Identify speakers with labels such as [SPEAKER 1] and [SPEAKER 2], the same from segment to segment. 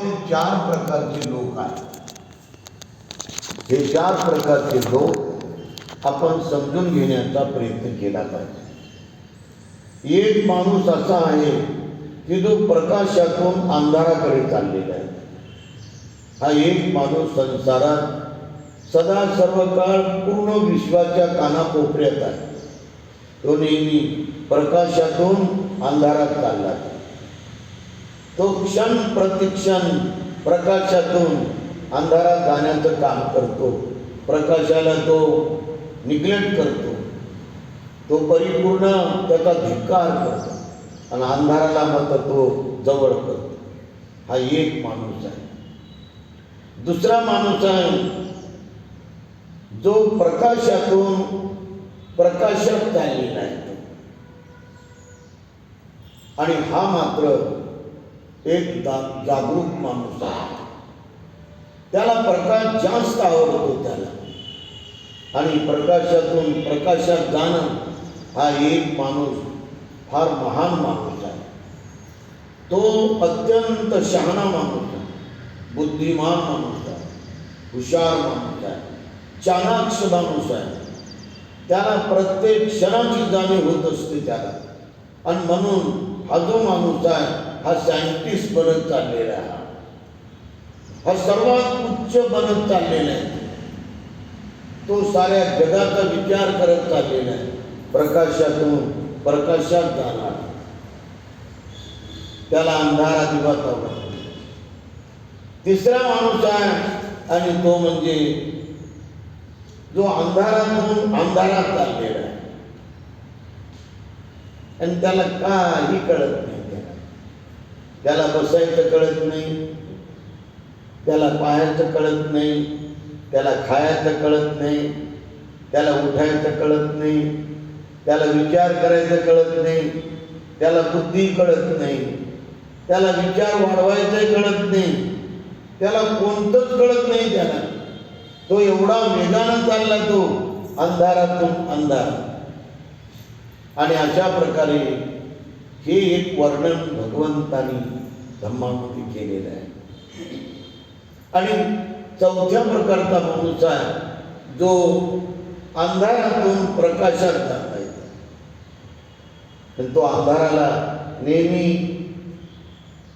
[SPEAKER 1] चार प्रकारचे लोक आहेत. हे चार प्रकारचे लोक आपण समजून घेण्याचा प्रयत्न केला पाहिजे. एक माणूस असा आहे की जो प्रकाशातून अंधाराकडे चाललेला आहे. हा एक माणूस संसारात सदा सर्व काळ पूर्ण विश्वाच्या कानाकोपऱ्यात आहे. तो नेहमी प्रकाशातून अंधारात चालला आहे. तो क्षण प्रतिक्षण प्रकाशातून अंधारात जाण्याचं काम करतो. प्रकाशाला तो निग्लेक्ट करतो. तो परिपूर्ण त्याचा धिक्कार करतो. आणि अंधाराला मात्र तो जवळ करतो. हा एक माणूस आहे. दुसरा माणूस आहे जो प्रकाशातून प्रकाशक झालेला आहे. आणि हा मात्र एक जा जागरूक माणूस आहे. त्याला प्रकाश जास्त आवडतो त्याला. आणि प्रकाशातून प्रकाशात जाणं हा एक माणूस फार महान माणूस आहे. तो अत्यंत शहाणा माणूस आहे. बुद्धिमान माणूस आहे. हुशार माणूस आहे. चाणाक्ष माणूस आहे. त्याला प्रत्येक क्षणाची जाणीव होत असते त्याला. आणि म्हणून हा जो माणूस आहे हा सायंटिस्ट बनत चाललेला आहे. हा सर्वात उच्च बनत चाललेला आहे. तो साऱ्या जगाचा विचार करत चाललेला आहे. प्रकाशातून प्रकाशात जाणार. त्याला अंधार अजिबात आवडत तिसरा माणूस आहे आणि तो म्हणजे जो अंधारातून अंधारात चाललेला आहे. आणि त्याला काही कळत नाही. त्याला बसायचं कळत नाही. त्याला पाहायचं कळत नाही. त्याला खायचं कळत नाही. त्याला उठायचं कळत नाही. त्याला विचार करायचं कळत नाही. त्याला बुद्धी कळत नाही. त्याला विचार वाढवायचं कळत नाही. त्याला कोणतंच कळत नाही त्याला. तो एवढा वेगानं चालला तो अंधारातून अंधार. आणि अशा प्रकारे हे एक वर्णन भगवंतानी धम्मामध्ये केलेलं आहे. आणि चौथ्या प्रकारचा माणूस आहे जो अंधारातून प्रकाशात जाता येतो पण तो अंधाराला नेहमी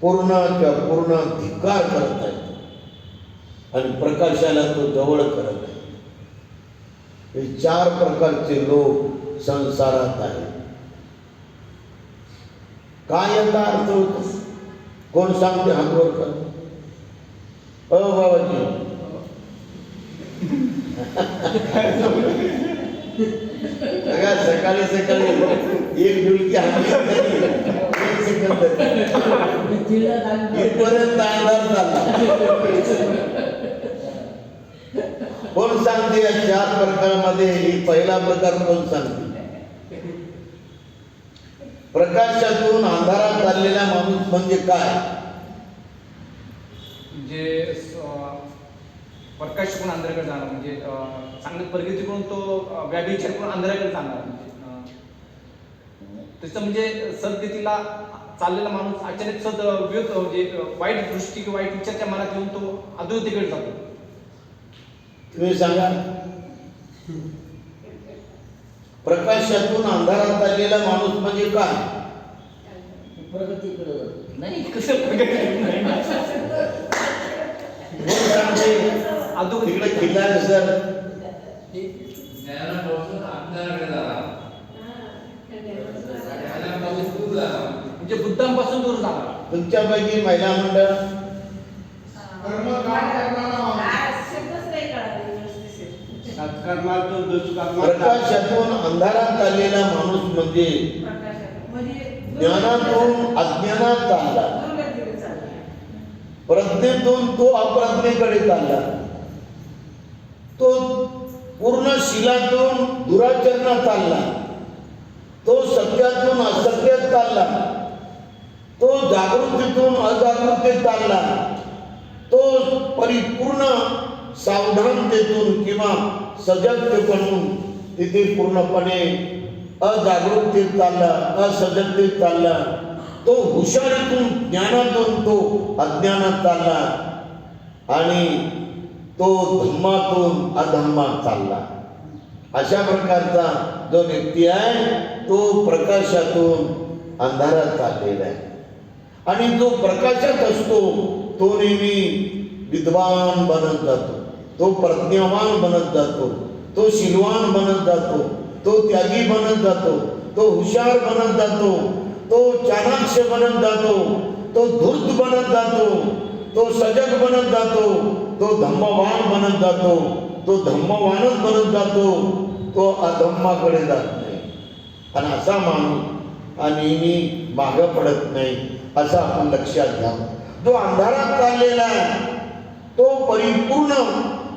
[SPEAKER 1] पूर्णच्या पूर्ण धिकार करत येतो आणि प्रकाशाला तो जवळ करत आहे. हे चार प्रकारचे लोक संसारात आहेत. काय याचा अर्थ होतो कोण सांगते हातवर कर? अ बाबाजी. बघा, सकाळी सकाळी एक डुलकी इथपर्यंत अंधार झाला. कोण सांगते या चार प्रकारामध्ये ही पहिला प्रकार कोण सांगते? प्रकाशातून अंधारात चाललेला माणूस म्हणजे काय?
[SPEAKER 2] म्हणजे प्रकाश करून अंधाराकडे जाणार म्हणजे अं, चांगल्या प्रगती करून तो व्याभिचार करून अंधाराकडे जाणार म्हणजे त्याचं म्हणजे सद्गतीला चाललेला माणूस अचानक सद विरोध म्हणजे वाईट दृष्टी किंवा वाईट विचारच्या मनात येऊन तो अधोगतीकडे जातो.
[SPEAKER 1] तुम्ही सांगा. प्रकाशातून अंधारात चाललेला माणूस म्हणजे काय?
[SPEAKER 3] प्रगतीकडं
[SPEAKER 2] नाही कसं प्रगती?
[SPEAKER 1] तिकडे सर.
[SPEAKER 2] म्हणजे बुद्धांपासून दूर जाणार
[SPEAKER 1] तुमच्यापैकी महिला मंडळ. प्रकाशातून अंधारात चाललेला माणूस म्हणजे ज्ञानातून अज्ञानात चालला. प्रज्ञेतून तो अप्रज्ञेकडे चालला. तो पूर्ण शिलातून दुराचरणात चालला तो सत्यातून असत्यात चालला. तो जागृतीतून अजागृतीत चालला. तो परिपूर्ण सावधानतेतून किंवा सजगतेपणून तिथे पूर्णपणे अजागृतीत चालला असजगतेत चालला. तो हुशारीतून ज्ञानातून तो अज्ञानात चालला. आणि तो धम्मातून अधम्मात चालला. अशा प्रकारचा जो व्यक्ती आहे तो प्रकाशातून अंधारात चाललेला आहे. आणि जो प्रकाशात असतो तो नेहमी विद्वान बनत जातो. तो प्रज्ञावान बनत जातो तो शिलवान बनत जातो तो त्यागी बनत जातो तो हुशार बनत जातो तो चाणाक्ष बनत जातो तो धूर्त बनत जातो तो सजग बनत जातो तो धम्मवान बनत जातो तो धम्मवानच बनत जातो तो अधम्माकडे जात नाही. आणि असा माणूस हा नेहमी मागं पडत नाही असं आपण लक्षात घ्या. जो अंधारात चाललेला आहे तो परिपूर्ण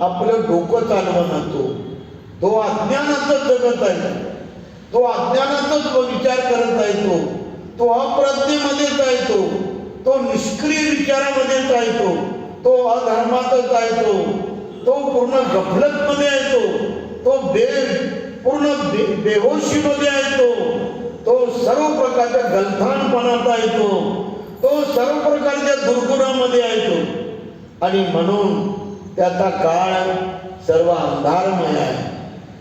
[SPEAKER 1] आपलं डोकं चालवतो तो अज्ञानातच जगत आहे. तो अज्ञानातच विचार करत आहे तो तो अप्रज्ञेमध्येच आहे तो तो निष्क्रिय विचारामध्येच आहे तो तो अधर्मातच आहे तो तो पूर्ण गफलतमध्ये आहे तो तो बे पूर्ण बे बेहोशीमध्ये आहे तो तो सर्व प्रकारच्या गलथानपणात आहे तो तो सर्व प्रकारच्या दुर्गुणामध्ये आहे तो आणि म्हणून त्याचा काळ सर्व अंधारमय आहे.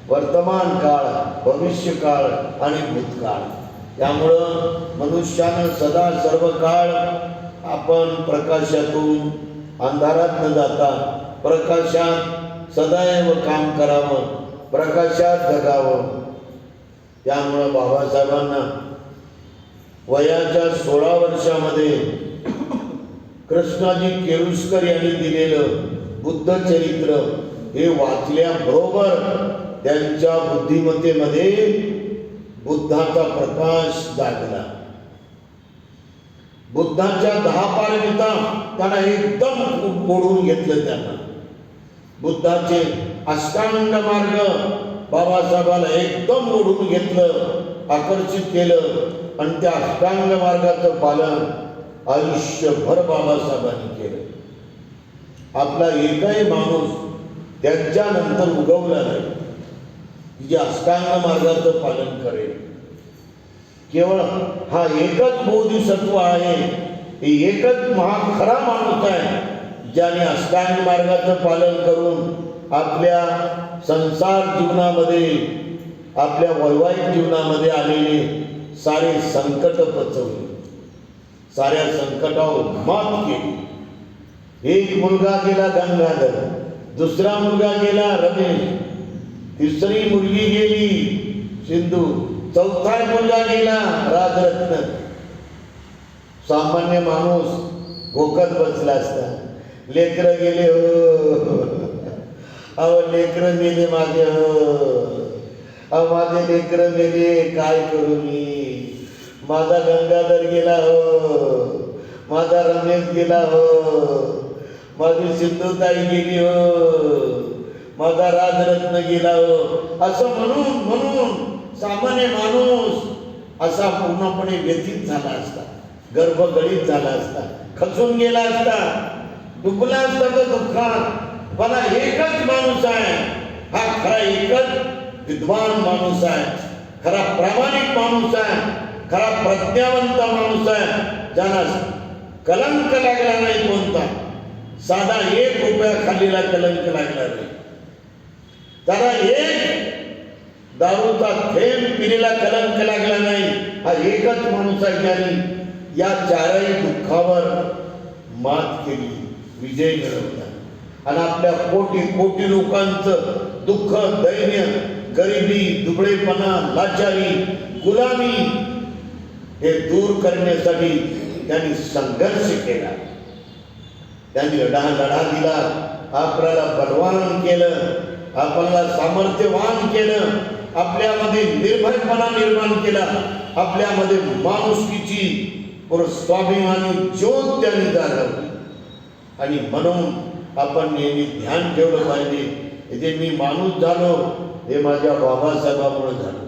[SPEAKER 1] वर्तमान काळ भविष्य काळ आणि भूतकाळ. त्यामुळं मनुष्यानं सदा सर्व काळ आपण प्रकाशातून अंधारात न जाता प्रकाशात सदैव काम करावं प्रकाशात जगावं. त्यामुळं बाबासाहेबांना वयाच्या सोळा वर्षामध्ये कृष्णाजी केरुस्कर यांनी दिलेलं बुद्ध चरित्र हे वाचल्याबरोबर त्यांच्या बुद्धिमत्तेमध्ये बुद्धाचा प्रकाश दाखला बुद्धाच्या दहा पारमिता त्यांना एकदम मोडून घेतलं त्यांना. बुद्धाचे अष्टांग मार्ग बाबासाहेबांना एकदम ओढून घेतलं आकर्षित केलं आणि त्या अष्टांग मार्गाचं पालन आयुष्यभर बाबासाहेबांनी केलं. आपला एकही माणूस त्यांच्यानंतर उगवला नाही. जे अष्टांग मार्गाचं पालन करेल. केवळ हा एकच बोधिसत्व आहे एकच महा खरा माणूस आहे ज्याने अष्टांग मार्गाचं पालन करून आपल्या संसार जीवनामध्ये आपल्या वैवाहिक जीवनामध्ये आलेले सारे संकट पचवले. साऱ्या संकटावर मात केली. एक मुलगा गेला गंगाधर दुसरा मुलगा गेला रमेश. तिसरी मुलगी गेली सिंधू चौथा मुलगा गेला राजरत्न. सामान्य माणूस गोकत बसला असता. लेकर गेले हो. अहो लेकर गेले माझे हो. अहो माझे लेकर गेले काय करू मी? माझा गंगाधर गेला हो. माझा रमेश गेला हो. माझी सिद्धताई गेली हो. माझा राजरत्न गेला हो. असं म्हणून म्हणून सामान्य माणूस असा पूर्णपणे व्यथित झाला असता गर्भगळीत झाला असता खचून गेला असता डुबला असता तर दुःखात मला एकच माणूस आहे. हा खरा एकच विद्वान माणूस आहे. खरा प्रामाणिक माणूस आहे. खरा प्रज्ञावंत माणूस आहे. ज्यांना कलंक लागला नाही कोणता. साधा एक रुपया खालीला कलंक लागला नाही. त्याला एक दारूचा थेंब पिलेला कलंक लागला नाही. हा एकच माणूस आहे ज्याने या चारही दुःखावर मात केली. विजय मिळवला. आणि आपल्या कोटी कोटी लोकांचं दुःख दैन्य गरिबी दुबळेपणा लाचारी गुलामी हे दूर करण्यासाठी त्यांनी संघर्ष केला. त्यांनी लढा लढा दिला. आपल्याला बलवान केलं. आपल्याला सामर्थ्यवान केलं. आपल्यामध्ये निर्भयपणा निर्माण केला. आपल्यामध्ये माणुसकीची स्वाभिमानी ज्योत त्यांनी जागवली. आणि म्हणून आपण नेहमी ध्यान ठेवलं पाहिजे. हे जे मी माणूस झालो हे माझ्या बाबासाहेबामुळे झालो.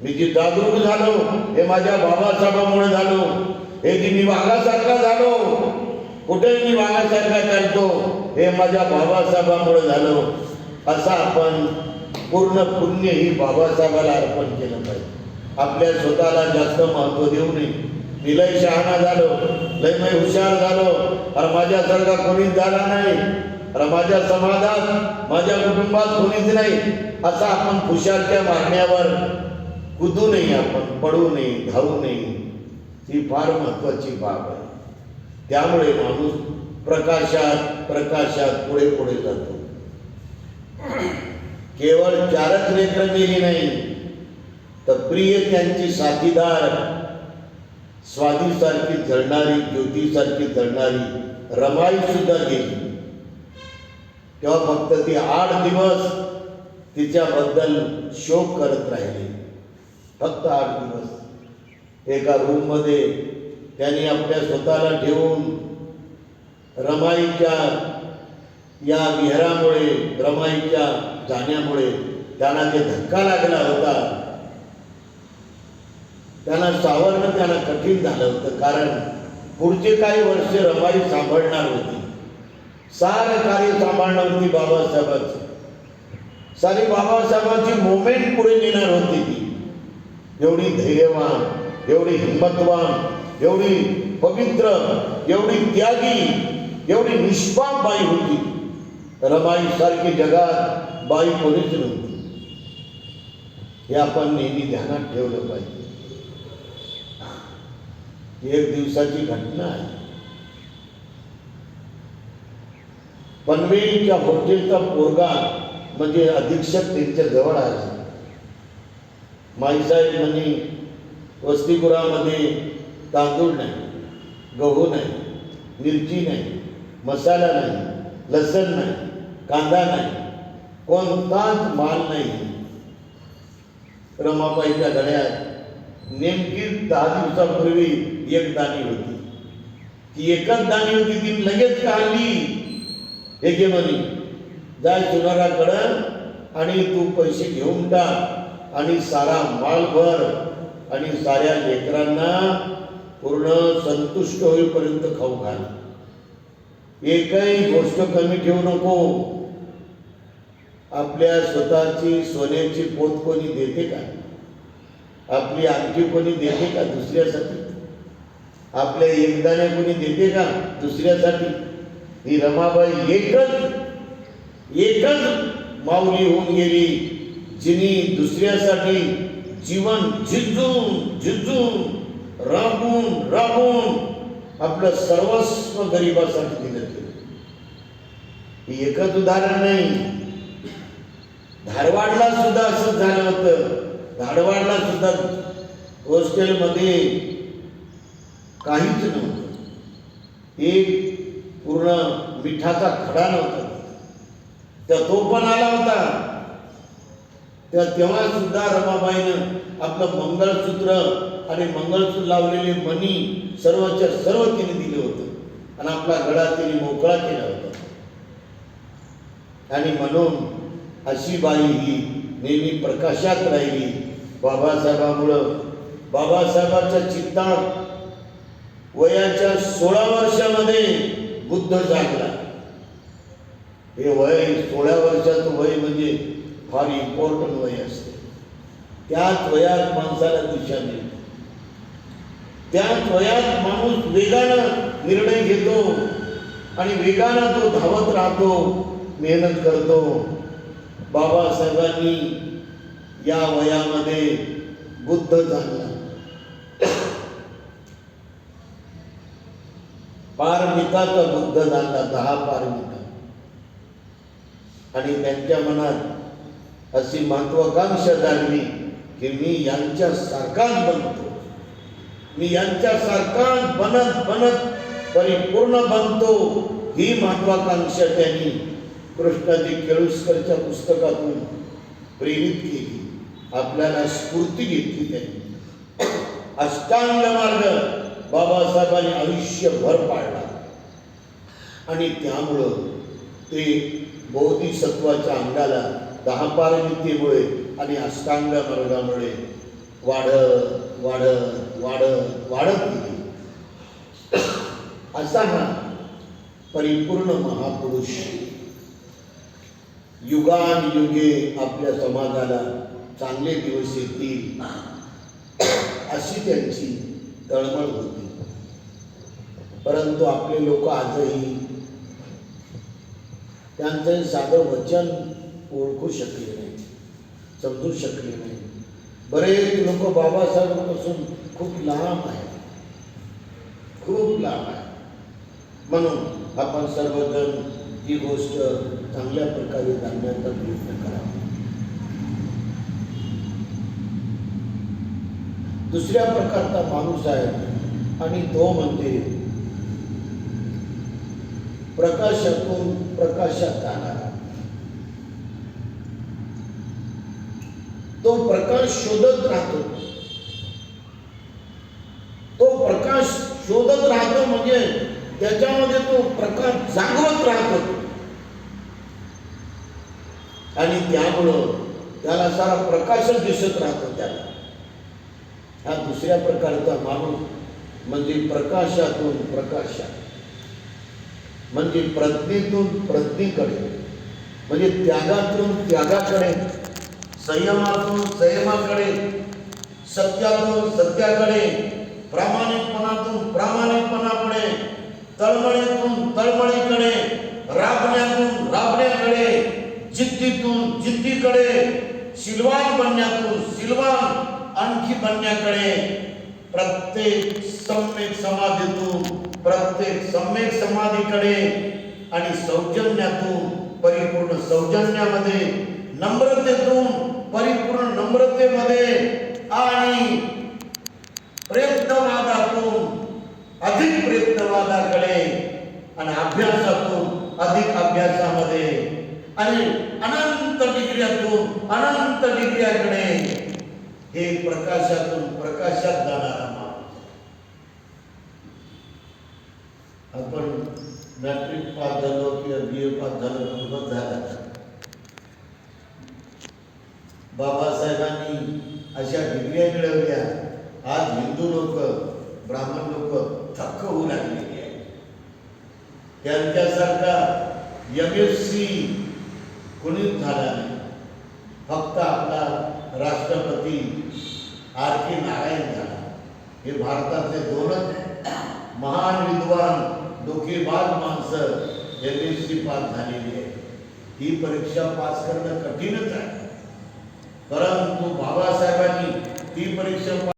[SPEAKER 1] मी जी जागरूक झालो हे माझ्या बाबासाहेबामुळे झालो. हे जी मी वाघासारखा झालो कुठे मी वाघासारखा चालतो हे माझ्या बाबासाहेबामुळे झालं. असं आपण पूर्ण पुण्य ही बाबासाहेबाला अर्पण केलं पाहिजे. आपल्या स्वतःला जास्त महत्त्व देऊ नये. मी लय शहाणा झालो लय मै हुशार झालो. अरे माझ्यासारखा कोणीच झाला नाही. अरे माझ्या समाजात माझ्या कुटुंबात कोणीच नाही. असा आपण हुशारच्या मारण्यावर कुदू नये आपण पडू नये धावू नये. ही फार महत्वाची बाब आहे. त्यामुळे माणूस प्रकाशात प्रकाशात पुढे पुढे जातो. केवळ चारच नेत्र गेली नाही तर प्रिय त्यांची साथीदार स्वादीसारखी जळणारी ज्योतीसारखी जळणारी रमाई सुद्धा गेली. तेव्हा फक्त ती आठ दिवस तिच्याबद्दल शोक करत राहिले. फक्त आठ दिवस. एका रूममध्ये त्यांनी आपल्या स्वतःला ठेवून रमाईच्या या विहारामुळे रमाईच्या जाण्यामुळे त्यांना जे धक्का लागला होता त्यांना सावरणं त्यांना कठीण झालं होतं. कारण पुढचे काही वर्ष रमाई सांभाळणार होती. सारं कार्य सांभाळणार होती बाबासाहेबांचं. सारी बाबासाहेबांची मुवमेंट पुढे नेणार होती ती. एवढी धैर्यवान एवढी हिंमतवान एवढी पवित्र एवढी त्यागी एवढी निष्पाप बाई होती. रमाई सारखी जगात बाई कोणीच नव्हती. हे आपण नेहमी ध्यानात ठेवलं पाहिजे. एक दिवसाची घटना आहे. पनवेलच्या हॉटेलचा पोरगा म्हणजे अधीक्षक त्यांच्या जवळ आला माईसाहेब म्हणे वसतिगृहामध्ये तांदूळ नाही गहू नाही मिरची नाही मसाला नाही लसण नाही कांदा नाही कोणताच माल नाही. रमाबाईच्या गळ्यात नेमकी दहा दिवसापूर्वी एक दाणी होती. ती एकच दाणी होती ती लगेच काढली. हे म्हणे जाय सुनाराकडं आणि तू पैसे घेऊन टाक आणि सारा माल भर आणि साऱ्या लेकरांना पूर्ण संतुष्ट होईपर्यंत खाऊ घाल. एकही गोष्ट कमी ठेवू नको. आपल्या स्वतःची सोन्याची पोत कोणी देते का? आपली आणखी कोणी देते का दुसऱ्यासाठी? आपल्या एकदाने कोणी देते का दुसऱ्यासाठी? ही रमाबाई एकच एकच माऊली होऊन गेली जिनी दुसऱ्यासाठी जीवन झिजून झिजून राबून राबून आपलं सर्वस्व गरिबासाठी दिलं केलं ही एकच उदाहरण नाही. धारवाडला सुद्धा असं झालं होतं. धारवाडला सुद्धा हॉस्टेलमध्ये काहीच नव्हतं. एक पूर्ण मिठाचा खडा नव्हता. त्या तो पण आला होता. त्या तेव्हा सुद्धा रमाबाईनं आपलं मंगळसूत्र आणि मंगळसूत्र लावलेले मनी सर्वच्या सर्व तिने दिले होते. आणि आपला गळा तिने मोकळा केला होता. आणि म्हणून अशी बाई ही नेहमी प्रकाशात राहिली. बाबासाहेबामुळं बाबासाहेबांच्या चित्तात वयाच्या सोळा वर्षामध्ये बुद्ध जागला. हे वय सोळा वर्षाचं वय म्हणजे फार इम्पॉर्टंट वय असते. त्याच वयात माणसाला दिशा मिळते. त्या वयात माणूस वेगानं निर्णय घेतो आणि वेगानं तो धावत राहतो मेहनत करतो. बाबासाहेबांनी या वयामध्ये बुद्ध झाला. पारमिताचा बुद्ध झाला दहा पारमिता. आणि त्यांच्या मनात अशी महत्वाकांक्षा जाणली की मी यांच्या सारखाच बनतो. मी यांच्यासारखा बनत बनत परिपूर्ण बनतो ही महत्वाकांक्षा त्यांनी कृष्णाजी केळुसकरच्या पुस्तकातून प्रेरित केली. आपल्याला स्फूर्ती घेतली त्यांनी. अष्टांग मार्ग बाबासाहेबांनी आयुष्यभर पाळला. आणि त्यामुळं ते बौद्धिसत्वाच्या अंगाला दहा पारमितीमुळे आणि अष्टांग मार्गामुळे वाढत वाढत वाढत वाढत गेली. असा हा परिपूर्ण महापुरुष युगान युगे आपल्या समाजाला चांगले दिवस येतील अशी त्यांची तळमळ होती. परंतु आपले लोक आजही त्यांचं साधं वचन ओळखू शकले नाही समजू शकले नाही. बरेच लोक बाबासाहेबांपासून खूप लांब आहे. खूप लांब आहे. म्हणून आपण सर्वजण ही गोष्ट चांगल्या प्रकारे जाणण्याचा प्रयत्न करावा दुसऱ्या प्रकारचा माणूस आहे आणि तो म्हणजे प्रकाशातून प्रकाशात जाणारा. तो प्रकाश शोधत राहतो तो प्रकाश शोधत राहतो म्हणजे त्याच्यामध्ये तो प्रकाश जागवत राहतो. आणि त्यामुळं त्याला सारा प्रकाशच दिसत राहतो त्याला. हा दुसऱ्या प्रकारचा माणूस म्हणजे प्रकाशातून प्रकाशात म्हणजे प्रज्ञेतून प्रज्ञेकडे. म्हणजे त्यागातून त्यागाकडे संयमातून संयमाकडे सत्यातून सत्याकडे प्रामाणिकपणातून प्रामाणिकपणाकडे तळमळीतून तळमळीकडे राबण्यातून राबण्याकडे जिद्दीतून जिद्दीकडे सिलवान बनण्यातून सिलवान आणखी बनण्याकडे प्रत्येक सम्यक समाधीतून प्रत्येक सम्यक समाधीकडे आणि सौजन्यातून परिपूर्ण सौजन्यामध्ये नम्रतेतून परिपूर्ण नम्रतेमध्ये आणि प्रयत्नवादातून अधिक प्रयत्नवादाकडे आणि अभ्यासातून अधिक अभ्यासामध्ये आणि अनंत डिग्र्यातून अनंत डिग्र्याकडे हे प्रकाशातून प्रकाशात जाणारा माणूस. आपण मॅट्रिक पास झालो किंवा बी ए पास झालो कुठं झाला बाबासाहेबांनी अशा डिग्र्या मिळवल्या. आज हिंदू लोक ब्राह्मण लोक थक्क होऊ लागलेली आहे त्यांच्यासारखा एम एस सी कोणीच झाला नाही. फक्त आपला राष्ट्रपती आर के नारायण झाला. हे भारतातले दोनच महान विद्वान डोकेबाज माणसं एम एस सी पास झालेली आहे ही परीक्षा पास करणं कठीणच आहे. परंतु बाबासाहेबांनी ती परीक्षा